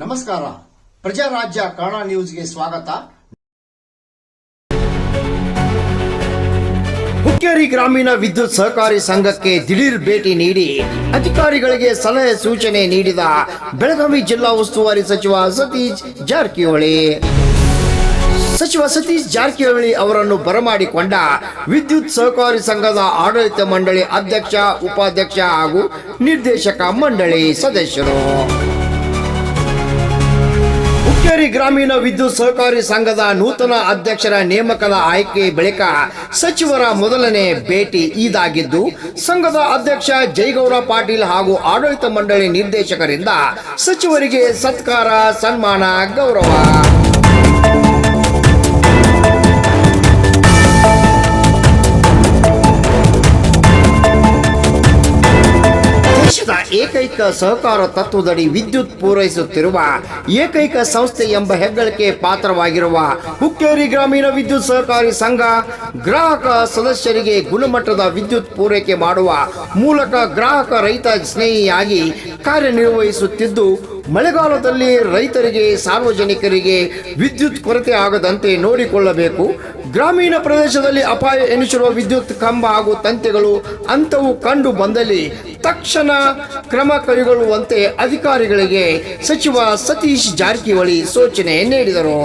ನಮಸ್ಕಾರ. ಪ್ರಜಾರಾಜ್ಯ ಕನ್ನಡ ನ್ಯೂಸ್ಗೆ ಸ್ವಾಗತ. ಹುಕ್ಕೇರಿ ಗ್ರಾಮೀಣ ವಿದ್ಯುತ್ ಸಹಕಾರಿ ಸಂಘಕ್ಕೆ ದಿಢೀರ್ ಭೇಟಿ ನೀಡಿ ಅಧಿಕಾರಿಗಳಿಗೆ ಸಲಹೆ ಸೂಚನೆ ನೀಡಿದ ಬೆಳಗಾವಿ ಜಿಲ್ಲಾ ಉಸ್ತುವಾರಿ ಸಚಿವ ಸತೀಶ್ ಜಾರಕಿಹೊಳಿ. ಸಚಿವ ಸತೀಶ್ ಜಾರಕಿಹೊಳಿ ಅವರನ್ನು ಬರಮಾಡಿಕೊಂಡ ವಿದ್ಯುತ್ ಸಹಕಾರಿ ಸಂಘದ ಆಡಳಿತ ಮಂಡಳಿ ಅಧ್ಯಕ್ಷ, ಉಪಾಧ್ಯಕ್ಷ ಹಾಗೂ ನಿರ್ದೇಶಕ ಮಂಡಳಿ ಸದಸ್ಯರು. ಹುಕ್ಕೇರಿ ಗ್ರಾಮೀಣ ವಿದ್ಯುತ್ ಸಹಕಾರಿ ಸಂಘದ ನೂತನ ಅಧ್ಯಕ್ಷರ ನೇಮಕದ ಆಯ್ಕೆ ಬಳಿಕ ಸಚಿವರ ಮೊದಲನೇ ಭೇಟಿ ಇದಾಗಿದ್ದು, ಸಂಘದ ಅಧ್ಯಕ್ಷ ಜೈಗೌರ ಪಾಟೀಲ್ ಹಾಗೂ ಆಡಳಿತ ಮಂಡಳಿ ನಿರ್ದೇಶಕರಿಂದ ಸಚಿವರಿಗೆ ಸತ್ಕಾರ, ಸನ್ಮಾನ, ಗೌರವ. ಏಕೈಕ ಸಹಕಾರ ತತ್ವದಡಿ ವಿದ್ಯುತ್ ಪೂರೈಸುತ್ತಿರುವ ಏಕೈಕ ಸಂಸ್ಥೆ ಎಂಬ ಹೆಗ್ಗಳಿಕೆ ಪಾತ್ರವಾಗಿರುವ ಹುಕ್ಕೇರಿ ಗ್ರಾಮೀಣ ವಿದ್ಯುತ್ ಸಹಕಾರಿ ಸಂಘ ಗ್ರಾಹಕ ಸದಸ್ಯರಿಗೆ ಗುಣಮಟ್ಟದ ವಿದ್ಯುತ್ ಪೂರೈಕೆ ಮಾಡುವ ಮೂಲಕ ಗ್ರಾಹಕ ರೈತ ಸ್ನೇಹಿಯಾಗಿ ಕಾರ್ಯನಿರ್ವಹಿಸುತ್ತಿದ್ದು ಮಳೆಗಾಲದಲ್ಲಿ ರೈತರಿಗೆ, ಸಾರ್ವಜನಿಕರಿಗೆ ವಿದ್ಯುತ್ ಕೊರತೆ ಆಗದಂತೆ ನೋಡಿಕೊಳ್ಳಬೇಕು. ಗ್ರಾಮೀಣ ಪ್ರದೇಶದಲ್ಲಿ ಅಪಾಯ ಎನಿಸಿರುವ ವಿದ್ಯುತ್ ಕಂಬ ಹಾಗೂ ತಂತಿಗಳು ಅಂತವು ಕಂಡು ಬಂದಲ್ಲಿ ತಕ್ಷಣ ಕ್ರಮ ಕೈಗೊಳ್ಳುವಂತೆ ಅಧಿಕಾರಿಗಳಿಗೆ ಸಚಿವ ಸತೀಶ್ ಜಾರಕಿಹೊಳಿ ಸೂಚನೆ ನೀಡಿದರು.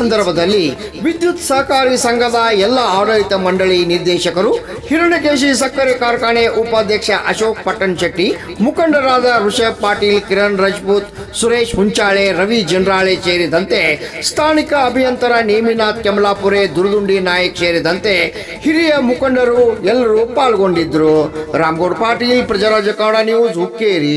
ಸಂದರ್ಭದಲ್ಲಿ ವಿದ್ಯುತ್ ಸಹಕಾರಿ ಸಂಘದ ಎಲ್ಲ ಆಡಳಿತ ಮಂಡಳಿ ನಿರ್ದೇಶಕರು ಹಿರಣ್ಯಕೇಶಿ ಸಕ್ಕರೆ ಕಾರ್ಖಾನೆ ಉಪಾಧ್ಯಕ್ಷ ಅಶೋಕ್ ಪಟ್ಟಣ್ ಶೆಟ್ಟಿ, ಮುಖಂಡರಾದ ಋಷಭ್ ಪಾಟೀಲ್, ಕಿರಣ್ ರಜಪೂತ್, ಸುರೇಶ್ ಹುಂಚಾಳೆ, ರವಿ ಜನರಾಳೆ ಸೇರಿದಂತೆ ಸ್ಥಾನಿಕ ಅಭಿಯಂತರ ನೇಮಿನಾಥ್ ಕೆಮಲಾಪುರೆ, ದುರ್ದುಂಡಿ ನಾಯಕ್ ಸೇರಿದಂತೆ ಹಿರಿಯ ಮುಖಂಡರು ಎಲ್ಲರೂ ಪಾಲ್ಗೊಂಡಿದ್ದರು. ರಾಮಗೌಡ ಪಾಟೀಲ್ ಪ್ರಜಾರಾಜ ಕನ್ನಡ ನ್ಯೂಸ್ ಹುಕ್ಕೇರಿ.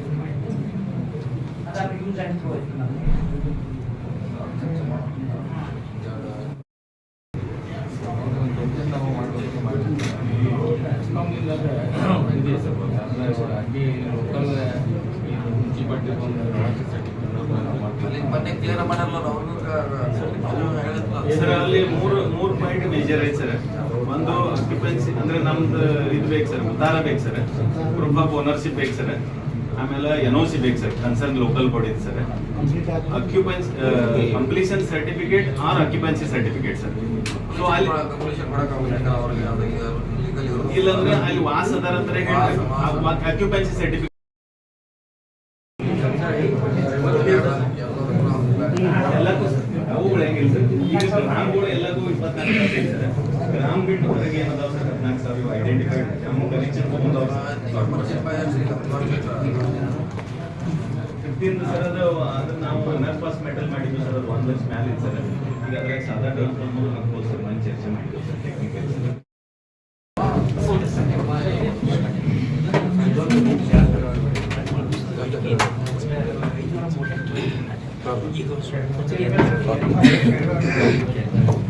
ಎಷ್ಟು use and throw ಅವ್ರು ಸರ್ ಅಲ್ಲಿ ಮೂರು ಮೂರು ಪಾಯಿಂಟ್ ಮೇಜರ್ ಐತೆ ಸರ್ ಒಂದು ಡಿಫೆನ್ಸಿ ಅಂದ್ರೆ ನಮ್ದು ಇದು ಬೇಕು ಸರ್ ಉದ್ದಾರ ಬೇಕು ಸರ್ ಪ್ರೂಫ್ ಆಫ್ ಓನರ್ಶಿಪ್ ಬೇಕು ಸರ್ ಆಮೇಲೆ ಎನ್ ಓ ಸಿ ಬೇಕು sir concern local body sir. Occupance completion certificate or occupancy certificate sir. So ಅಲ್ಲಿ ಇಲ್ಲಾಂದ್ರೆ ಅಲ್ಲಿ ವಾಸ ಅದಾರ ಅಂತ ಅಕ್ಯುಪೆನ್ಸಿ ಸರ್ಟಿಫಿಕೇಟ್ ಫಿಫ್ಟೀನ್ ಸರ್ ಅದು ನಾವು ನರ್ ಪಾಸ್ ಮೆಟಲ್ ಮಾಡಿದ್ವಿ ಸರ್ ಅದು ಒಂದು ಲಕ್ಷ ಮ್ಯಾಲೆ ಸರ್ ಈಗ ಅದ್ರಾಗ ಸಾಧಾರಣ ಹಾಕ್ಬೋದು ಸರ್ ಚರ್ಚೆ ಮಾಡಿದ್ವಿ ಸರ್ 一个吃从这边往